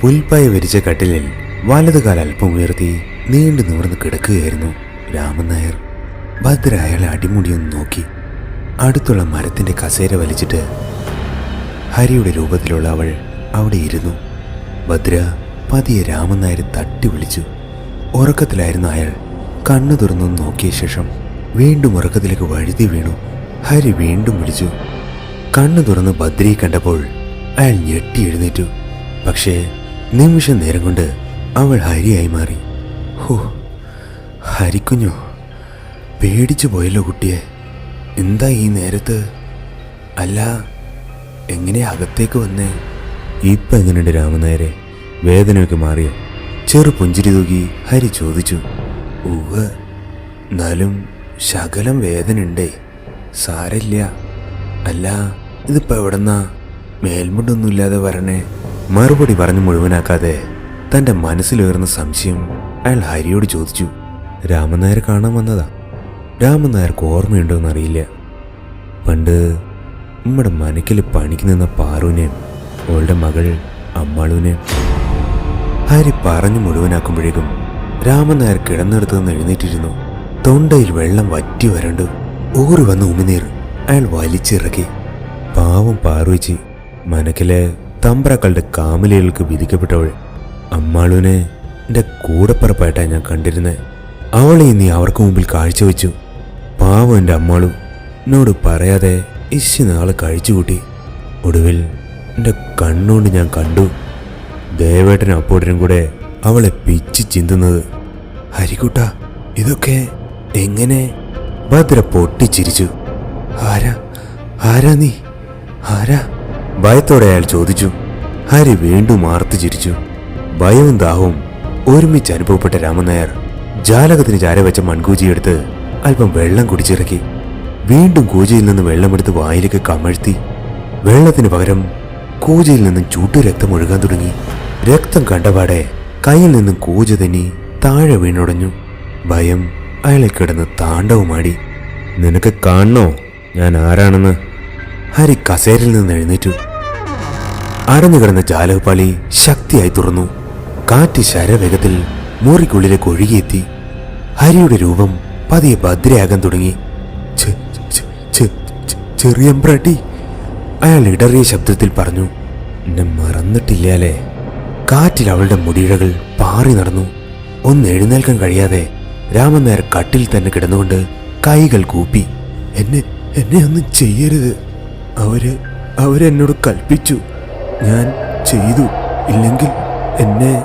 പുൽപ്പായ വിരിച്ച കട്ടിലിൽ വലതുകാൽ അല്പം ഉയർത്തി നീണ്ടു നിവർന്ന് കിടക്കുകയായിരുന്നു രാമൻ നായർ. ഭദ്ര അയാളെ അടിമുടിയൊന്ന് നോക്കി. അടുത്തുള്ള മരത്തിന്റെ കസേര വലിച്ചിട്ട് ഹരിയുടെ രൂപത്തിലുള്ള അവൾ അവിടെ ഇരുന്നു. ഭദ്ര പതിയെ രാമൻ നായർ തട്ടി വിളിച്ചു. ഉറക്കത്തിലായിരുന്ന അയാൾ. കണ്ണു തുറന്നു നോക്കിയ ശേഷം വീണ്ടും ഉറക്കത്തിലേക്ക് വഴുതി വീണു. ഹരി വീണ്ടും വിളിച്ചു. കണ്ണു തുറന്ന് ഭദ്രയെ കണ്ടപ്പോൾ അയാൾ ഞെട്ടി എഴുന്നേറ്റു. പക്ഷേ നിമിഷ നേരം കൊണ്ട് അവൾ ഹരിയായി മാറി. ഹോ ഹരിക്കുഞ്ഞു പേടിച്ചു പോയല്ലോ കുട്ടിയെ. എന്താ ഈ നേരത്ത്? അല്ല എങ്ങനെ അകത്തേക്ക് വന്നേ? ഇപ്പം എങ്ങനെയുണ്ട് രാമനേരെ വേദനയൊക്കെ മാറിയോ? ചെറു പുഞ്ചിരി തൂക്കി ഹരി ചോദിച്ചു. ഉവ് എന്നാലും ശകലം വേദനയുണ്ടേ. സാരല്ല. അല്ല ഇതിപ്പോൾ എവിടെന്നാ? മേൽമുണ്ടൊന്നുമില്ലാതെ വരണേ. മറുപടി പറഞ്ഞു മുഴുവനാക്കാതെ തന്റെ മനസ്സിലുയർന്ന സംശയം അയാൾ ഹരിയോട് ചോദിച്ചു രാമനായർ കാണാൻ വന്നതാ? രാമനായർക്ക് ഓർമ്മയുണ്ടോയെന്നറിയില്ല പണ്ട് നമ്മുടെ മനക്കിൽ പണിക്ക് നിന്ന പാറുവിനെയും അവളുടെ മകൾ അമ്മാളുവിനെയും ഹരി പറഞ്ഞു മുഴുവനാക്കുമ്പോഴേക്കും രാമനായർ കിടന്നെടുത്ത് നിന്ന് എഴുന്നേറ്റിരുന്നു. തൊണ്ടയിൽ വെള്ളം വറ്റി വരണ്ടു ഊറി വന്ന ഉമിനീർ അയാൾ വലിച്ചിറക്കി. പാവം പാറുവച്ചി മനക്കിലെ തമ്പ്രാക്കളുടെ കാമലികൾക്ക് വിധിക്കപ്പെട്ടവൾ അമ്മാളുവിനെ എന്റെ കൂടപ്പറപ്പായിട്ടാണ് ഞാൻ കണ്ടിരുന്നത് അവളെ ഇനി അവർക്ക് മുമ്പിൽ കാഴ്ചവെച്ചു. പാവം എന്റെ അമ്മാളു എന്നോട് പറയാതെ ഇശി നാളെ കഴിച്ചുകൂട്ടി. ഒടുവിൽ എന്റെ കണ്ണുകൊണ്ട് ഞാൻ കണ്ടു. ദേവേട്ടനും അപ്പോട്ടനും കൂടെ അവളെ പിച്ച് ചിന്തുന്നത്. ഹരിക്കുട്ട ഇതൊക്കെ എങ്ങനെ? ഭദ്ര പൊട്ടിച്ചിരിച്ചു. ആരാ? ആരാ നീ? ആരാ? ഭയത്തോടെ അയാൾ ചോദിച്ചു ഹരി വീണ്ടും ആർത്തു ചിരിച്ചു. ഭയവും ദാഹവും ഒരുമിച്ച് അനുഭവപ്പെട്ട രാമനായർ ജാലകത്തിന് ചാര വെച്ച മൺകൂജിയെടുത്ത് അല്പം വെള്ളം കുടിച്ചിറക്കി. വീണ്ടും കൂജയിൽ നിന്ന് വെള്ളമെടുത്ത് വായിലേക്ക് കമഴ്ത്തി. വെള്ളത്തിന് പകരം കൂജയിൽ നിന്നും ചൂട്ടു രക്തം ഒഴുകാൻ തുടങ്ങി. രക്തം കണ്ടപാടെ കയ്യിൽ നിന്നും കൂജ തന്നി താഴെ വീണുടഞ്ഞു. ഭയം അയാളെ കിടന്ന് താണ്ഡവുമാടി. നിനക്ക് കാണണോ? ഞാൻ ആരാണെന്ന്? ഹരി കസേരയിൽ നിന്ന് എഴുന്നേറ്റു. അടഞ്ഞു കിടന്ന ജാലകപ്പാളി ശക്തിയായി തുറന്നു. കാറ്റ് ശരവേഗത്തിൽ മുറിക്കുള്ളിലേക്ക് ഒഴുകിയെത്തി. ഹരിയുടെ രൂപം പതിയെ ഭദ്രയാകാൻ തുടങ്ങി. "ഛെ, ഛെ, ഛെ, ഛെ, ചെറിയമ്പ്രാട്ടി അയാൾ ഇടറിയ ശബ്ദത്തിൽ പറഞ്ഞു എന്നെ മറന്നിട്ടില്ലാലേ കാറ്റിൽ അവളുടെ മുടിയിഴകൾ പാറി നടന്നു. ഒന്ന് എഴുന്നേൽക്കാൻ കഴിയാതെ രാമൻ നേരെ കട്ടിൽ തന്നെ കിടന്നുകൊണ്ട് കൈകൾ കൂപ്പി എന്നെ എന്നെ ഒന്നും ചെയ്യരുത്. അവർ അവരെന്നോട് കൽപ്പിച്ചു. ഞാൻ ചെയ്തു. ഇല്ലെങ്കിൽ എന്നെ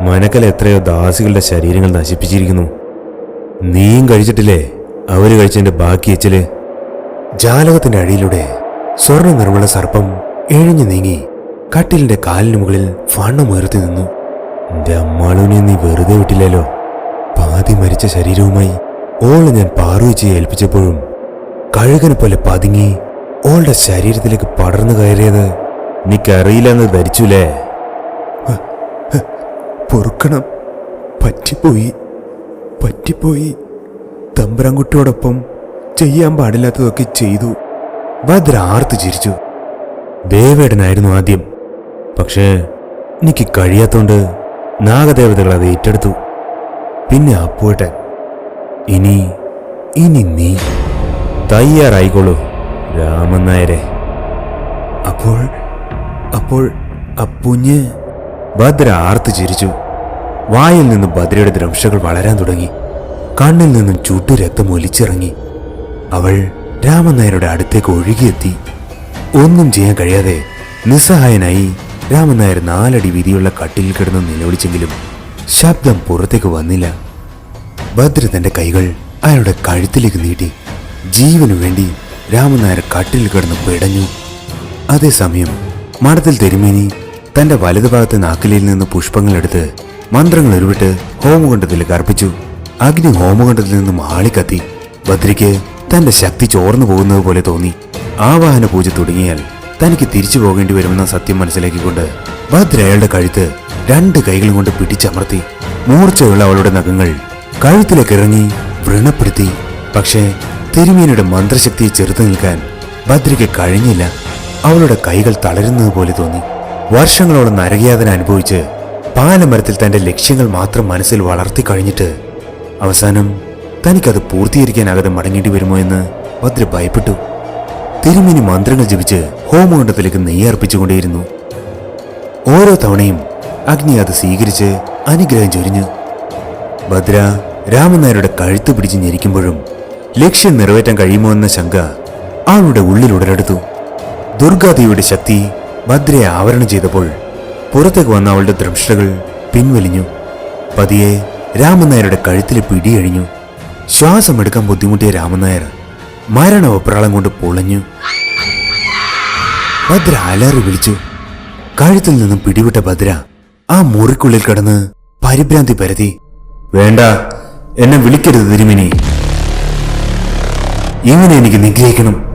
മനക്കൽ എത്രയോ ദാസികളുടെ ശരീരങ്ങൾ നശിപ്പിച്ചിരിക്കുന്നു. നീയും കഴിച്ചിട്ടില്ലേ? അവർ കഴിച്ചതിന്റെ ബാക്കി വെച്ചിൽ ജാലകത്തിന്റെ അടിയിലൂടെ സ്വർണ നിർമ്മല സർപ്പം എഴിഞ്ഞു നീങ്ങി കട്ടിലിന്റെ കാലിന് മുകളിൽ ഫണ്ണമുയർത്തി നിന്നു. എന്റെ അമ്മാളുവിനെ നീ വെറുതെ വിട്ടില്ലല്ലോ. പാതി മരിച്ച ശരീരവുമായി ഓളെ ഞാൻ പാറുവെച്ച് ഏൽപ്പിച്ചപ്പോഴും കഴുകനെ പോലെ പതുങ്ങി ഓളുടെ ശരീരത്തിലേക്ക് പടർന്നു കയറിയത് നീക്കറിയില്ലെന്ന് ധരിച്ചുലേ? പൊറുക്കണം. പറ്റിപ്പോയി. പറ്റിപ്പോയി. തമ്പുരാൻകുട്ടിയോടൊപ്പം ചെയ്യാൻ പാടില്ലാത്തതൊക്കെ ചെയ്തു. ഭദ്ര ആർത്ത് ചിരിച്ചു. ദേവേടനായിരുന്നു ആദ്യം. പക്ഷേ എനിക്ക് കഴിയാത്തോണ്ട് നാഗദേവതകൾ അത് ഏറ്റെടുത്തു. പിന്നെ അപ്പോട്ടെ ഇനി ഇനി നീ. തയ്യാറായിക്കോളൂ രാമനായരെ അപ്പോൾ അപ്പോൾ അപ്പുഞ്ഞ് ഭദ്ര ആർത്ത് ചിരിച്ചു. വായിൽ നിന്നും ഭദ്രയുടെ ദ്രംശകൾ വളരാൻ തുടങ്ങി. കണ്ണിൽ നിന്നും ചുട്ടു രക്തം ഒലിച്ചിറങ്ങി. അവൾ രാമനായരുടെ അടുത്തേക്ക് ഒഴുകിയെത്തി. ഒന്നും ചെയ്യാൻ കഴിയാതെ നിസ്സഹായനായി രാമൻ നായർ നാലടി വീതിയുള്ള കട്ടിലിൽ കിടന്ന് നിലവിളിച്ചെങ്കിലും ശബ്ദം പുറത്തേക്ക് വന്നില്ല. ഭദ്ര തന്റെ കൈകൾ അയാളുടെ കഴുത്തിലേക്ക് നീട്ടി. ജീവനു വേണ്ടി രാമനായർ കട്ടിൽ കിടന്ന് പിടഞ്ഞു. അതേസമയം മഠത്തിൽ തെരുമേനി തന്റെ വലതുഭാഗത്തെ നാക്കിലയിൽ നിന്ന് പുഷ്പങ്ങൾ പുഷ്പങ്ങളെടുത്ത് മന്ത്രങ്ങൾ ഉരുവിട്ട് ഹോമകുണ്ടത്തിലേക്ക് അർപ്പിച്ചു അഗ്നി ഹോമകുണ്ടത്തിൽ നിന്ന് മാളിക്കത്തി ബദ്രിക്ക് തന്റെ ശക്തി ചോർന്നു പോകുന്നത് പോലെ തോന്നി. ആവാഹന പൂജ തുടങ്ങിയാൽ തനിക്ക് തിരിച്ചു പോകേണ്ടി വരുമെന്ന സത്യം മനസ്സിലാക്കിക്കൊണ്ട് ഭദ്ര അയാളുടെ കഴുത്ത് രണ്ട് കൈകളും കൊണ്ട് പിടിച്ചമർത്തി. മൂർച്ചയുള്ള അവളുടെ നഖങ്ങൾ കഴുത്തിലേക്ക് ഇറങ്ങി വ്രണപ്പെടുത്തി. പക്ഷേ തിരുമേനിയുടെ മന്ത്രശക്തിയെ ചെറുത്തു നിൽക്കാൻ ഭദ്രയ്ക്ക് കഴിഞ്ഞില്ല. അവളുടെ കൈകൾ തളരുന്നത് പോലെ തോന്നി. വർഷങ്ങളോളം നരകയാതന അനുഭവിച്ച് പാലമരത്തിൽ തന്റെ ലക്ഷ്യങ്ങൾ മാത്രം മനസ്സിൽ വളർത്തി കഴിഞ്ഞിട്ട് അവസാനം തനിക്കത് പൂർത്തീകരിക്കാനാകാതെ മടങ്ങേണ്ടി വരുമോ എന്ന് ഭദ്ര ഭയപ്പെട്ടു. തിരുമിനി മന്ത്രങ്ങൾ ജപിച്ച് ഹോമകുണ്ടത്തിലേക്ക് നെയ്യർപ്പിച്ചുകൊണ്ടേയിരുന്നു ഓരോ തവണയും അഗ്നി അത് സ്വീകരിച്ച് അനുഗ്രഹം ചൊരിഞ്ഞു. ഭദ്ര രാമനായരുടെ കഴുത്ത് പിടിച്ച് ഞെരിക്കുമ്പോഴും ലക്ഷ്യം നിറവേറ്റാൻ കഴിയുമോ എന്ന ശങ്ക അവളുടെ ഉള്ളിൽ ഉടലെടുത്തു. ദുർഗാദേവിയുടെ ശക്തി ഭദ്രയെ ആവരണം ചെയ്തപ്പോൾ പുറത്തേക്ക് വന്ന അവളുടെ ദ്രംഷ്ടകൾ പിൻവലിഞ്ഞു. പതിയെ രാമനായരുടെ കഴുത്തിൽ പിടിയഴിഞ്ഞു ശ്വാസമെടുക്കാൻ ബുദ്ധിമുട്ടിയ രാമനായർ മരണവപ്രാളം കൊണ്ട് പൊളഞ്ഞു. ഭദ്ര അലറി വിളിച്ചു. കഴുത്തിൽ നിന്നും പിടിവിട്ട ഭദ്ര ആ മുറിക്കുള്ളിൽ കിടന്ന് പരിഭ്രാന്തി പരതി വേണ്ട എന്നെ വിളിക്കരുത് തിരുമിനി. ഇങ്ങനെ എനിക്ക് നിഗ്രഹിക്കണം.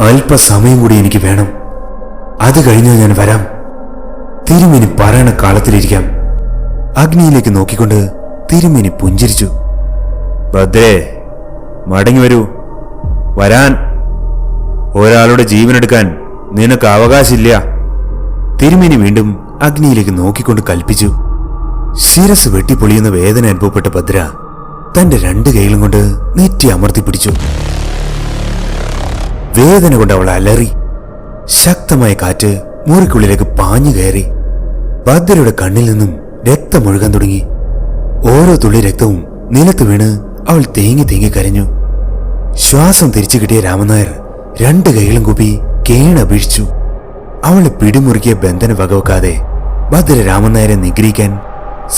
അല്പസമയം കൂടി എനിക്ക് വേണം. അത് കഴിഞ്ഞാൽ ഞാൻ വരാം. തിരുമിനി പറയണ കാലത്തിലിരിക്കാം. അഗ്നിയിലേക്ക് നോക്കിക്കൊണ്ട് തിരുമിനി പുഞ്ചിരിച്ചു. ഭദ്രേ മടങ്ങി വരൂ. വരാൻ ഒരാളുടെ ജീവനെടുക്കാൻ നിനക്ക് അവകാശമില്ല. തിരുമേനി വീണ്ടും അഗ്നിയിലേക്ക് നോക്കിക്കൊണ്ട് കൽപ്പിച്ചു. ശിരസ് വെട്ടിപ്പൊളിയുന്ന വേദന അനുഭവപ്പെട്ട ഭദ്ര തന്റെ രണ്ട് കൈകളും കൊണ്ട് നെറ്റി അമർത്തി പിടിച്ചു വേദന കൊണ്ട് അവൾ അലറി. ശക്തമായ കാറ്റ് മുറിക്കുള്ളിലേക്ക് പാഞ്ഞു കയറി. ഭദ്രയുടെ കണ്ണിൽ നിന്നും രക്തമൊഴുകാൻ തുടങ്ങി. ഓരോ തുള്ളി രക്തവും നിലത്ത് വീണ് അവൾ തേങ്ങി തേങ്ങി കരഞ്ഞു. ശ്വാസം തിരിച്ചു കിട്ടിയ രാമനായർ രണ്ട് കൈകളും കൂപ്പി കേണപേക്ഷിച്ചു അവളെ പിടിമുറുക്കിയ ബന്ധന വകവെക്കാതെ ഭദ്ര രാമനായരെ നിഗ്രഹിക്കാൻ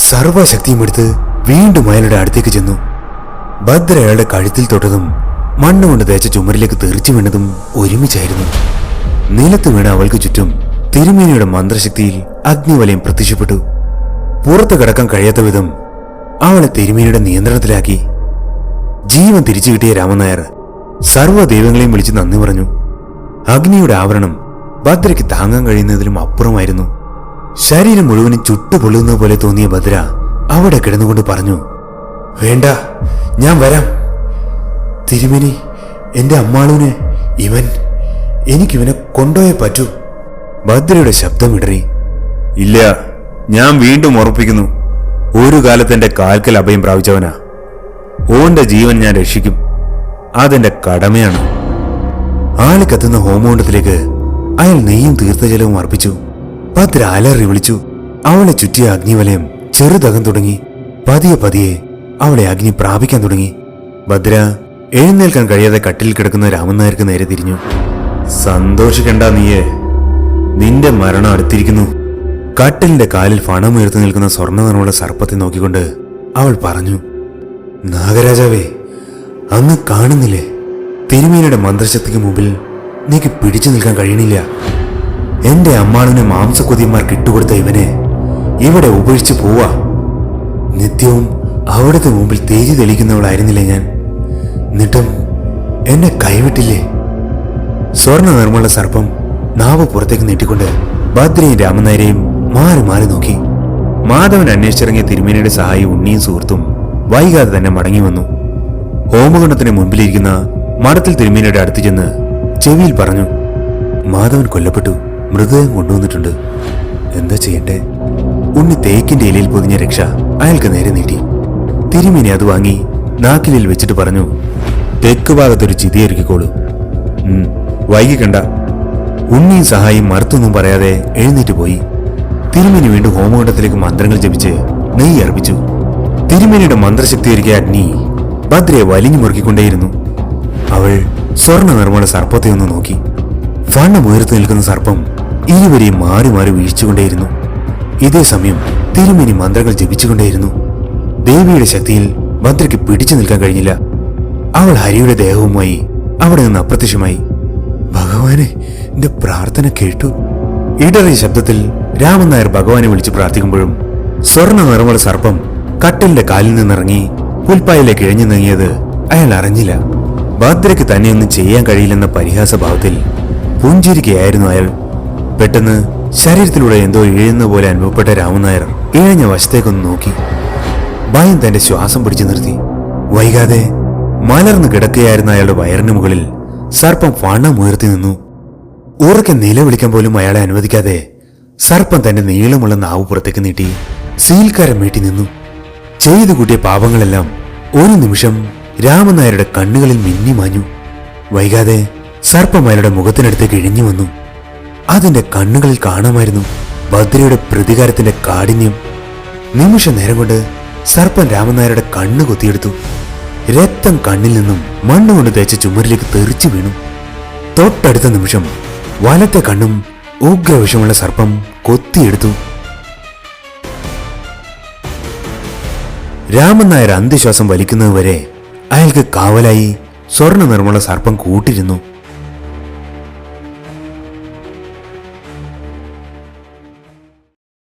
സർവശക്തിയും എടുത്ത് വീണ്ടും അയാളുടെ അടുത്തേക്ക് ചെന്നു. ഭദ്ര അയാളുടെ കഴുത്തിൽ തൊട്ടതും മണ്ണുകൊണ്ട് തേച്ച ചുമരിലേക്ക് തെറിച്ചു വീണതും ഒരുമിച്ചായിരുന്നു. നിലത്ത് വീണ അവൾക്ക് ചുറ്റും തിരുമേനിയുടെ മന്ത്രശക്തിയിൽ അഗ്നിവലയം പ്രത്യക്ഷപ്പെട്ടു. പുറത്തു കടക്കാൻ കഴിയാത്ത വിധം അവളെ തിരുമേനിയുടെ നിയന്ത്രണത്തിലാക്കി. ജീവൻ തിരിച്ചു കിട്ടിയ രാമനായർ സർവ ദൈവങ്ങളെയും വിളിച്ച് നന്ദി പറഞ്ഞു. അഗ്നിയുടെ ആവരണം ഭദ്രയ്ക്ക് താങ്ങാൻ കഴിയുന്നതിലും അപ്പുറമായിരുന്നു. ശരീരം മുഴുവനും ചുട്ടുപൊള്ളുന്ന പോലെ തോന്നിയ ഭദ്ര അവിടെ കിടന്നുകൊണ്ട് പറഞ്ഞു വേണ്ട ഞാൻ വരാം. തിരുമേനി എന്റെ അമ്മാളൂനെ ഇവൻ എനിക്കിവനെ കൊണ്ടുപോയേ പറ്റൂ. ഭദ്രയുടെ ശബ്ദം ഇടറി. ഇല്ല ഞാൻ വീണ്ടും ഉറപ്പിക്കുന്നു. ഒരു കാലത്ത് എന്റെ കാൽക്കൽ അഭയം പ്രാപിച്ചവനാ. ഓന്റെ ജീവൻ ഞാൻ രക്ഷിക്കും. അതെന്റെ കടമയാണ്. ആളി കത്തുന്ന ഹോമകുണ്ടത്തിലേക്ക് അയാൾ നെയ്യും തീർത്ഥജലവും അർപ്പിച്ചു. ഭദ്ര അലറി വിളിച്ചു. അവളെ ചുറ്റിയ അഗ്നിവലയം ചെറുതകം തുടങ്ങി. പതിയെ പതിയെ അവളെ അഗ്നി പ്രാപിക്കാൻ തുടങ്ങി. ഭദ്ര എഴുന്നേൽക്കാൻ കഴിയാതെ കട്ടിൽ കിടക്കുന്ന രാമനായർക്ക് നേരെ തിരിഞ്ഞു. സന്തോഷിക്കണ്ട നീയെ. നിന്റെ മരണം അടുത്തിരിക്കുന്നു. കട്ടിലിന്റെ കാലിൽ പണം ഉയർത്തി നിൽക്കുന്ന സ്വർണനിറമുള്ള സർപ്പത്തെ നോക്കിക്കൊണ്ട് അവൾ പറഞ്ഞു നാഗരാജാവേ അങ്ങ് കാണുന്നില്ലേ? തിരുമേനിയുടെ മന്ത്രശക്തിക്ക് മുമ്പിൽ നീക്ക് പിടിച്ചു നിൽക്കാൻ കഴിയണില്ല. എന്റെ അമ്മാളിനെ മാംസക്കൊതിയന്മാർക്ക് ഇട്ടുകൊടുത്ത ഇവനെ ഇവിടെ ഉപേക്ഷിച്ച് പോവാ. നിത്യവും അവിടുത്തെ മുമ്പിൽ തേജി തെളിക്കുന്നവളായിരുന്നില്ലേ ഞാൻ? എന്നിട്ടും എന്നെ കൈവിട്ടില്ലേ? സ്വർണ നിർമ്മല സർപ്പം നാവ് പുറത്തേക്ക് നീട്ടിക്കൊണ്ട് ഭദ്രയും രാമനായരെയും മാറി മാറി നോക്കി. മാധവൻ അന്വേഷിച്ചിറങ്ങിയ തിരുമേനിയുടെ സഹായി ഉണ്ണിയും സുഹൃത്തും വൈകാതെ തന്നെ മടങ്ങി വന്നു. ഹോമകുണ്ടത്തിന് മുൻപിലിരിക്കുന്ന മഠത്തിൽ തിരുമേനിയുടെ അടുത്ത് ചെന്ന് ചെവിയിൽ പറഞ്ഞു മാധവൻ കൊല്ലപ്പെട്ടു മൃതദേഹം കൊണ്ടുവന്നിട്ടുണ്ട്. എന്താ ചെയ്യണ്ടേ? ഉണ്ണി തേക്കിന്റെ ഇലയിൽ പൊതിഞ്ഞ രക്ഷ അയാൾക്ക് നേരെ നീട്ടി. തിരുമേനി അത് വാങ്ങി നാക്കിലിൽ വെച്ചിട്ട് പറഞ്ഞു തെക്ക് ഭാഗത്തൊരു ചിതിയൊരുക്കിക്കോളൂ വൈകി വൈകിക്കണ്ട ഉണ്ണിയും സഹായിയും മറുത്തൊന്നും പറയാതെ എഴുന്നേറ്റ് പോയി. തിരുമേനി വീണ്ടും ഹോമകുണ്ടത്തിലേക്ക് മന്ത്രങ്ങൾ ജപിച്ച് നെയ്യ് അർപ്പിച്ചു. തിരുമേനിയുടെ മന്ത്രശക്തി ഒരുക്കിയ അഗ്നി ഭദ്രയെ വലിഞ്ഞു മുറുക്കിക്കൊണ്ടേയിരുന്നു. അവൾ സ്വർണ നിർമ്മല സർപ്പത്തെ ഒന്ന് നോക്കി. വണ്ണം ഉയർത്തു നിൽക്കുന്ന സർപ്പം ഇരുവരെയും മാറി മാറി വീഴ്ചകൊണ്ടേയിരുന്നു. ഇതേ സമയം തിരുമേനി മന്ത്രങ്ങൾ ജപിച്ചുകൊണ്ടേയിരുന്നു. ദേവിയുടെ ശക്തിയിൽ ഭദ്രയ്ക്ക് പിടിച്ചു നിൽക്കാൻ കഴിഞ്ഞില്ല. അവൾ ഹരിയുടെ ദേഹവുമായി അവിടെ നിന്ന് അപ്രത്യക്ഷമായി. ഭഗവാനെ എന്റെ പ്രാർത്ഥന കേട്ടു. ഇടറിയ ശബ്ദത്തിൽ രാമൻ നായർ ഭഗവാനെ വിളിച്ച് പ്രാർത്ഥിക്കുമ്പോഴും സ്വർണ നിറമുള്ള സർപ്പം കട്ടിലിന്റെ കാലിൽ നിന്നിറങ്ങി പുൽപ്പായിലേക്ക് ഇഴഞ്ഞു നീങ്ങിയത് അയാൾ അറിഞ്ഞില്ല. ഭദ്രയ്ക്ക് തന്നെയൊന്നും ചെയ്യാൻ കഴിയില്ലെന്ന പരിഹാസഭാവത്തിൽ പുഞ്ചിരിക്കുകയായിരുന്നു അയാൾ. പെട്ടെന്ന് ശരീരത്തിലൂടെ എന്തോ ഇഴയുന്ന പോലെ അനുഭവപ്പെട്ട രാമനായർ ഇഴഞ്ഞ വശത്തേക്കൊന്ന് നോക്കി. ഭയം തന്റെ ശ്വാസം പിടിച്ചു നിർത്തി. വൈകാതെ മലർന്നു കിടക്കുകയായിരുന്ന അയാളുടെ വയറിന് മുകളിൽ സർപ്പം വണ്ണം ഉയർത്തി നിന്നു. ഉറക്കെ നിലവിളിക്കാൻ പോലും അയാളെ അനുവദിക്കാതെ സർപ്പം തന്റെ നീളമുള്ള നാവ് പുറത്തേക്ക് നീട്ടി സീൽക്കാരം വീട്ടി നിന്നു. ചെയ്തു കൂട്ടിയ പാപങ്ങളെല്ലാം ഒരു നിമിഷം രാമനായരുടെ കണ്ണുകളിൽ മിന്നി മാഞ്ഞു. വൈകാതെ സർപ്പം അയാളുടെ മുഖത്തിനടുത്തേക്ക് ഇഴഞ്ഞു വന്നു. അതിന്റെ കണ്ണുകളിൽ കാണാമായിരുന്നു ഭദ്രയുടെ പ്രതികാരത്തിന്റെ കാഠിന്യം. നിമിഷ നേരം കൊണ്ട് സർപ്പം രാമനായരുടെ കണ്ണ് കൊത്തിയെടുത്തു രക്തം കണ്ണിൽ നിന്നും മണ്ണുകൊണ്ട് തേച്ച ചുമരിലേക്ക് തെറിച്ചു വീണു. തൊട്ടടുത്ത നിമിഷം വലത്തെ കണ്ണും ഉഗ്രവിഷമുള്ള സർപ്പം കൊത്തിയെടുത്തു. രാമൻ നായർ അന്ത്യശ്വാസം വലിക്കുന്നതുവരെ അയാൾക്ക് കാവലായി സ്വർണ നിർമ്മുള്ള സർപ്പം കൂട്ടിരുന്നു.